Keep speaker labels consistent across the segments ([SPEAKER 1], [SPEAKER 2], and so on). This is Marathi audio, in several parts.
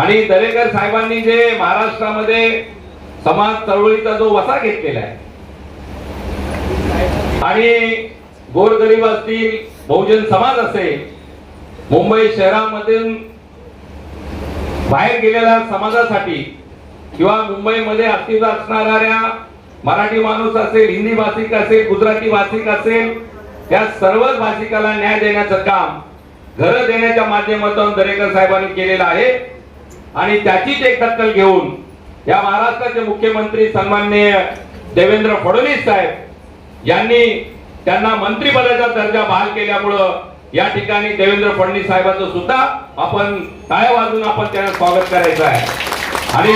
[SPEAKER 1] आणि दरेकर साहेबांनी जे महाराष्ट्रामध्ये समाज चळवळीचा जो वसा घेतलेला आहे आणि गोरगरीब असतील बहुजन समाज असेल मुंबई शहरामधून बाहेर गेलेल्या समाजासाठी किंवा मुंबईमध्ये अस्तित्व असणाऱ्या मराठी माणूस असेल हिंदी भाषिक असेल गुजराती भाषिक असेल त्या सर्वच भाषिकाला न्याय देण्याचं काम घर देण्याच्या माध्यमातून दरेकर साहेबांनी केलेलं आहे. आणि त्याचीच एक दखल घेऊन या महाराष्ट्राचे मुख्यमंत्री सन्माननीय देवेंद्र फडणवीस साहेब यांनी त्यांना मंत्रिपदाचा दर्जा बहाल केल्यामुळं या ठिकाणी देवेंद्र फडणवीस साहेबांचं सुद्धा आपण टाळ्या वाजून आपण त्यांना स्वागत करायचं आहे. आणि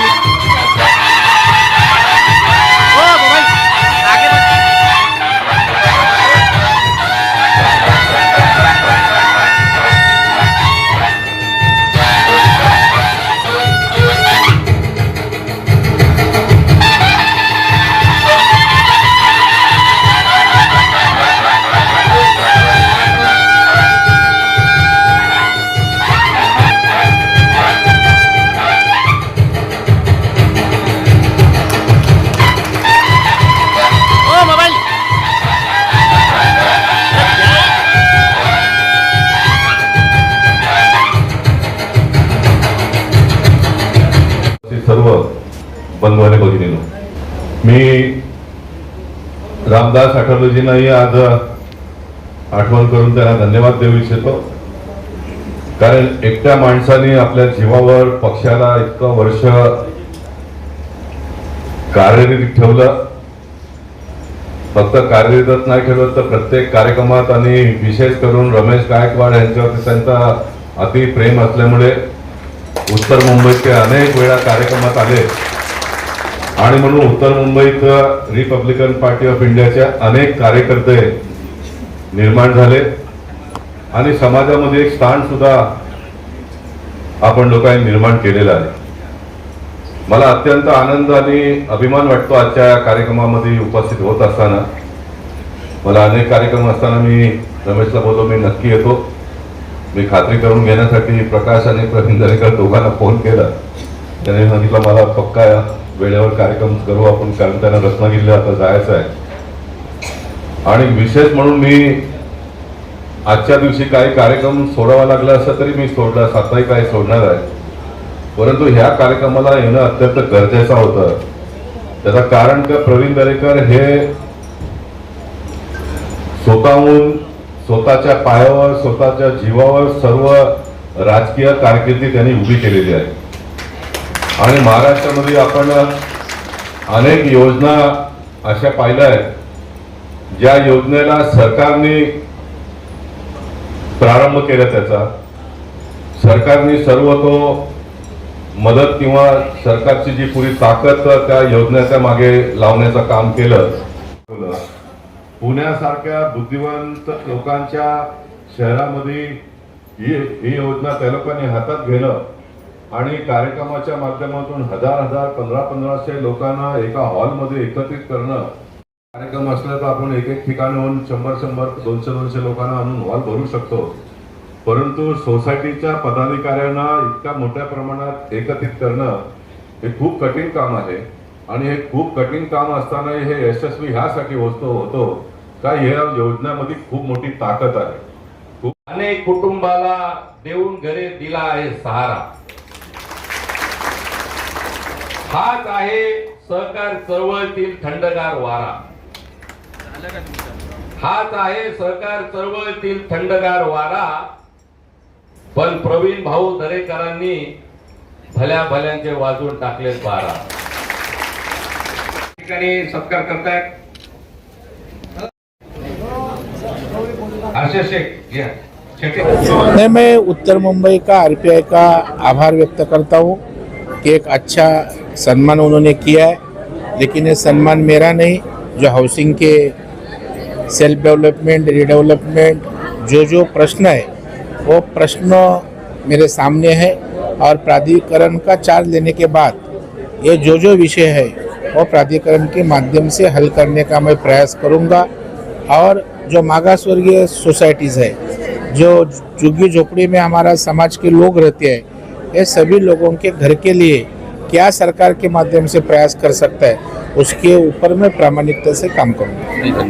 [SPEAKER 2] मी रामदास आठवलेजींनाही आज आठवण करून त्यांना धन्यवाद देऊ इच्छितो. कारण एकट्या माणसाने आपल्या जीवावर पक्षाला इतकं वर्ष कार्यरत ठेवलं. फक्त कार्यरतच नाही ठेवलं तर प्रत्येक कार्यक्रमात आणि विशेष करून रमेश गायकवाड यांच्यावरती त्यांचा अति प्रेम असल्यामुळे उत्तर मुंबईचे अनेक वेळा कार्यक्रमात आले. आणि म्हणून उत्तर मुंबईत रिपब्लिकन पार्टी ऑफ इंडियाचे अनेक कार्यकर्ते निर्माण झाले. आणि समाजामध्ये एक स्थान सुद्धा आपण लोकांनी निर्माण केलेलं आहे. मला अत्यंत आनंद आणि अभिमान वाटतो आजच्या कार्यक्रमामध्ये उपस्थित होत असताना. मला अनेक कार्यक्रम असताना मी रमेशला बोललो मी नक्की येतो. मी खात्री करून घेण्यासाठी प्रकाश आणि प्रवीण दरेकर दोघांना फोन केला. त्याने सांगितलं मला पक्का वेळेवर कार्यक्रम करू आपण कारण त्यांना रत्नागिरीला आता जायचं आहे. आणि विशेष म्हणून मी आजच्या दिवशी काही कार्यक्रम सोडावा लागला असं तरी मी सोडला साताही काही सोडणार आहे. परंतु ह्या कार्यक्रमाला येणं अत्यंत गरजेचं होतं. त्याचं कारण का प्रवीण दरेकर हे स्वतःहून स्वतःच्या पायावर स्वतःच्या जीवावर सर्व राजकीय कारकिर्दी त्यांनी उभी केलेली आहे. आणि महाराष्ट्रामध्ये आपण अनेक योजना अशा पाहिल्या आहेत ज्या योजनेला सरकारने प्रारंभ केला त्याचा. सरकारने सर्व तो मदत किंवा सरकारची जी पुरी ताकद त्या योजनेच्या मागे लावण्याचं काम केलं. पुण्यासारख्या बुद्धिवंत लोकांच्या शहरामध्ये ही ही योजना त्या लोकांनी हातात घेणं आणि कार्यक्रमाच्या माध्यमातून हजार हजार पंधरा पंधराशे लोकांना एका हॉलमध्ये एकत्रित करणं. कार्यक्रम असला तर आपण एक एक ठिकाणाहून शंभर शंभर दोनशे दोनशे लोकांना आणून हॉल भरू शकतो. परंतु सोसायटीच्या पदाधिकाऱ्यांना इतक्या मोठ्या प्रमाणात एकत्रित करणं हे खूप कठीण काम आहे. आणि हे खूप कठीण काम असताना हे यशस्वी ह्यासाठी होतो होतो का या योजनेमध्ये खूप मोठी ताकद आहे.
[SPEAKER 1] अनेक कुटुंबाला देऊन घरे दिला आहे सहारा. हाच आहे सहकार चळवळीतील थंडगार वारा. हाच आहे सहकार चळवळीतील थंडगार वारा. पण प्रवीण भाऊ दरेकरांनी भल्या भल्यांचे वाजून टाकले बारा. ठिकाणी सत्कार करतायत.
[SPEAKER 3] नहीं मैं उत्तर मुंबई का आरपीआई का आभार व्यक्त करता हूँ कि एक अच्छा सम्मान उन्होंने किया है, लेकिन ये सम्मान मेरा नहीं, जो हाउसिंग के सेल्फ डेवलपमेंट रीडेवलपमेंट जो जो प्रश्न है, वो प्रश्न मेरे सामने है और प्राधिकरण का चार्ज लेने के बाद ये जो जो विषय है, वो प्राधिकरण के माध्यम से हल करने का मैं प्रयास करूँगा। और जो मागासवर्गीय सोसाइटीज़ है, जो झुग्गी झोपड़ी में हमारा समाज के लोग रहते हैं, ये सभी लोगों के घर के लिए क्या सरकार के माध्यम से प्रयास कर सकता है उसके ऊपर मैं प्रामाणिकता से काम करूँगा।